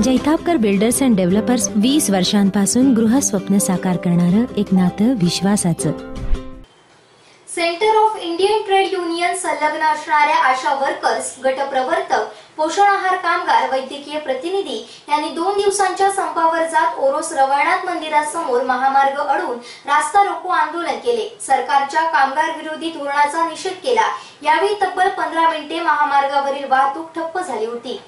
Jaitapkar builders and developers वीस वर्षांपासून गृहस्वप्न साकार करणारं एक नातं विश्वासाचं. Centre of Indian trade union संलग्न असणाऱ्या आशा वर्कर्स गटप्रवर्तक पोषण आहार कामगार वैद्यकीय प्रतिनिधी यांनी दोन दिवसांच्या संपावर जात ओरोस रवळनाथ मंदिरासमोर महामार्ग अडून रास्ता रोको आंदोलन केले. सरकारच्या कामगार विरोधी धोरणाचा निषेध केला. यावेळी तब्बल पंधरा मिनिटे महामार्गावरील वाहतूक ठप्प झाली होती.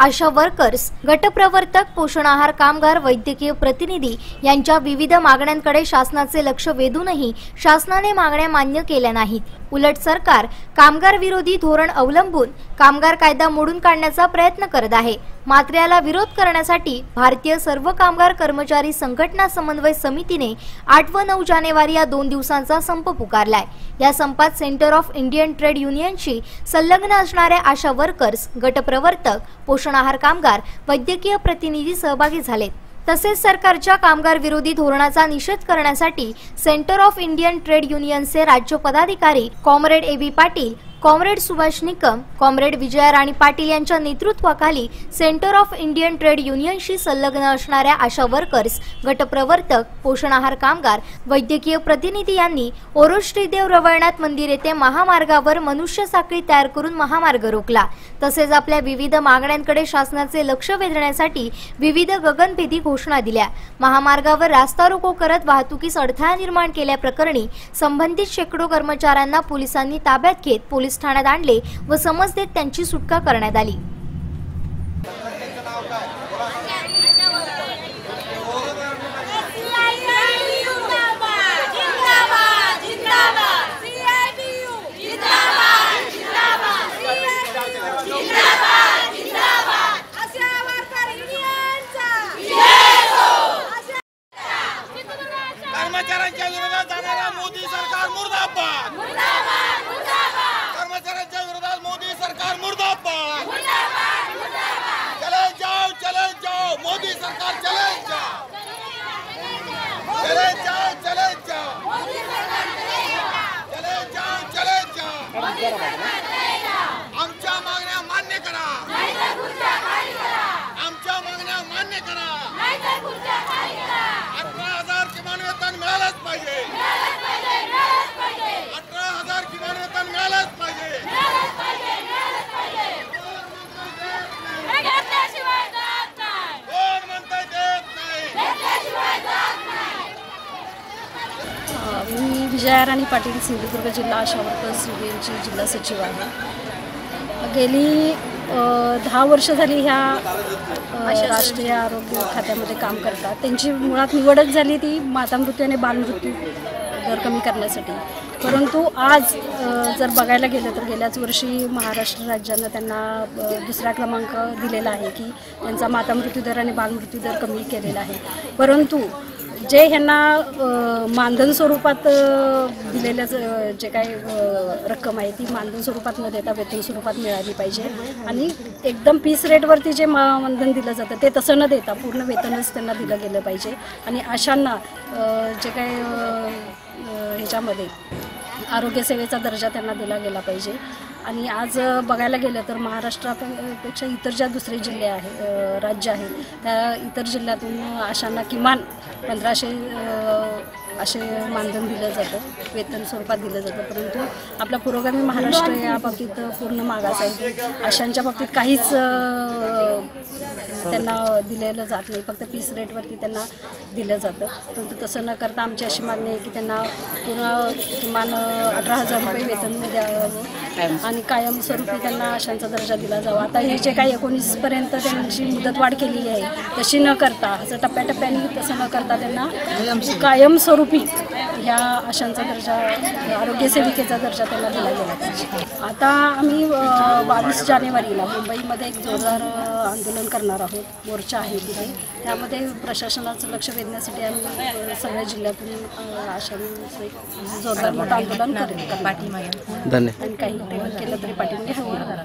आशा वर्कर्स गटप्रवर्तक पोषण आहार कामगार वैद्यकीय प्रतिनिधी यांच्या विविध मागण्यांकडे शासनाचे लक्ष वेधूनही शासनाने मागण्या मान्य केल्या नाहीत. उलट सरकार कामगार विरोधी धोरण अवलंबून कामगार कायदा मोडून काढण्याचा प्रयत्न करत आहे. मात्र याला विरोध करण्यासाठी भारतीय सर्व कामगार कर्मचारी संघटना समन्वय समितीने आठ व नऊ जानेवारी या दोन दिवसांचा संप पुकारलाय. या संपात सेंटर ऑफ इंडियन ट्रेड युनियनशी संलग्न असणाऱ्या आशा वर्कर्स गटप्रवर्तक पोषण आहार कामगार वैद्यकीय प्रतिनिधी सहभागी झालेत. तसेच सरकारच्या कामगार विरोधी धोरणाचा निषेध करण्यासाठी सेंटर ऑफ इंडियन ट्रेड युनियनचे राज्य पदाधिकारी comrade A B Patil comrade Subhash Nikam comrade Vijaya Rani Patil यांच्या नेतृत्वाखाली सेंटर ऑफ इंडियन ट्रेड युनियनशी संलग्न असणाऱ्या आशा वर्कर्स गटप्रवर्तक पोषण आहार कामगार वैद्यकीय प्रतिनिधी यांनी ओरोस श्रीदेव रवळनाथ मंदिर येथे महामार्गावर मनुष्य साखळी तयार करून महामार्ग रोखला. तसेच आपल्या विविध मागण्यांकडे शासनाचे लक्ष वेधण्यासाठी विविध गगनभेदी घोषणा दिल्या. महामार्गावर रास्ता रोको करत वाहतुकीस अडथळा निर्माण केल्याप्रकरणी संबंधित शेकडो कर्मचाऱ्यांना पोलिसांनी ताब्यात घेत पोलीस ठाण्यात आणले व समज देत त्यांची सुटका करण्यात आली. कर्मचाऱ्यांच्या विरोधात जाणारा मोदी सरकार मुर्दाबाद. कर्मचाऱ्यांच्या विरोधात मोदी सरकार मुर्दाबाद। चले जाओ चले जाओ मोदी सरकार चले जाओ। चले जाओ चले जाओ। चले जाओ। चले जाओ आमच्या मागण्या मान्य करा। आमच्या मागण्या मान्य करा। विजयाराणी पाटील सिंधुदुर्ग जिल्हा आशा वर्कर्स युनियनची जिल्हा सचिव आहे गेली दहा वर्ष झाली ह्या राष्ट्रीय आरोग्य खात्यामध्ये काम करतात. त्यांची मुळात निवडच झाली ती मातामृत्यू आणि बालमृत्यू दर कमी करण्यासाठी. परंतु आज जर बघायला गेलं तर गेल्याच वर्षी महाराष्ट्र राज्यानं त्यांना दुसरा क्रमांक दिलेला आहे की त्यांचा मातामृत्यू दर आणि बालमृत्यू दर कमी केलेला आहे. परंतु जे ह्यांना मानधन स्वरूपात दिलेल्या ज- जे काही रक्कम आहे ती मानधन स्वरूपात न देता वेतन स्वरूपात मिळाली पाहिजे. आणि एकदम पीस रेटवरती जे मा मानधन दिलं जातं ते तसं न देता पूर्ण वेतनच त्यांना दिलं गेलं पाहिजे. आणि अशांना जे काही ह्याच्यामध्ये आरोग्यसेवेचा दर्जा त्यांना दिला गेला पाहिजे. आणि आज बघायला गेलं तर महाराष्ट्रापेक्षा इतर ज्या दुसरे जिल्हे आहे राज्य आहे त्या इतर जिल्ह्यातून अशांना किमान पंधराशे असे मानधन दिलं जातं वेतन स्वरूपात दिलं जातं. परंतु आपला पुरोगामी महाराष्ट्र या बाबतीत पूर्ण मागास आहे. अशांच्या बाबतीत काहीच त्यांना दिलेलं जात नाही. फक्त पीस रेटवरती त्यांना दिलं जातं. परंतु तसं न करता आमची अशी मागणी आहे की त्यांना पूर्ण किमान अठरा हजार रुपये वेतन द्यावं. आणि कायमस्वरूपी त्यांना अशांचा दर्जा दिला जावा. आता हे जे काही एकोणीसपर्यंत त्यांची मुदतवाढ केलेली आहे तशी न करता असं टप्प्याटप्प्याने तसं न करता त्यांना कायमस्वरूपी ह्या अशांचा दर्जा आरोग्यसेविकेचा दर्जा त्यांना दिला गेला पाहिजे. आता आम्ही बावीस जानेवारीला मुंबईमध्ये एक जोरदार आंदोलन करणार आहोत. मोर्चा आहे तिथे. त्यामध्ये प्रशासनाचं लक्ष वेधण्यासाठी आम्ही सगळ्या जिल्ह्यातून अशांचं एक जोरदार मोठं आंदोलन करेल धन्यवाद. आणि काही केलं तरी पाठिंबा हवा.